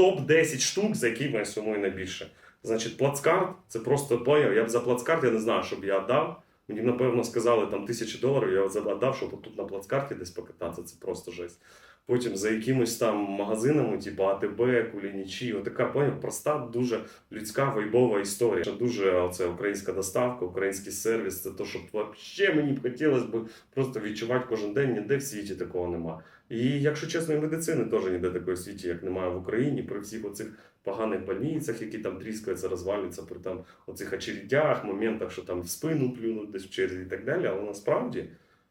топ-10 штук, за які я сумую найбільше. Значить, плацкарт це просто плеєр. Я б за плацкарт я не знаю, щоб я дав. Мені, напевно, сказали там тисячі доларів, я віддав, щоб тут на плацкарті десь покататися, це просто жесть. Потім за якимось там магазинами, типу АТБ, Кулінічі, отака поняв, проста, дуже людська вайбова історія. Дуже оце українська доставка, український сервіс. Це то, що взагалі мені б хотілося б просто відчувати кожен день. Ніде в світі такого нема. І якщо чесно, і медицини теж ніде такої світі, як немає в Україні, при всіх оцих поганих больницях, які там тріскаються, розвалюються, при там оцих очередях, моментах, що там в спину плюнуть десь в черзі і так далі. Але насправді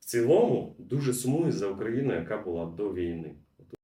в цілому дуже сумую за Україну, яка була до війни.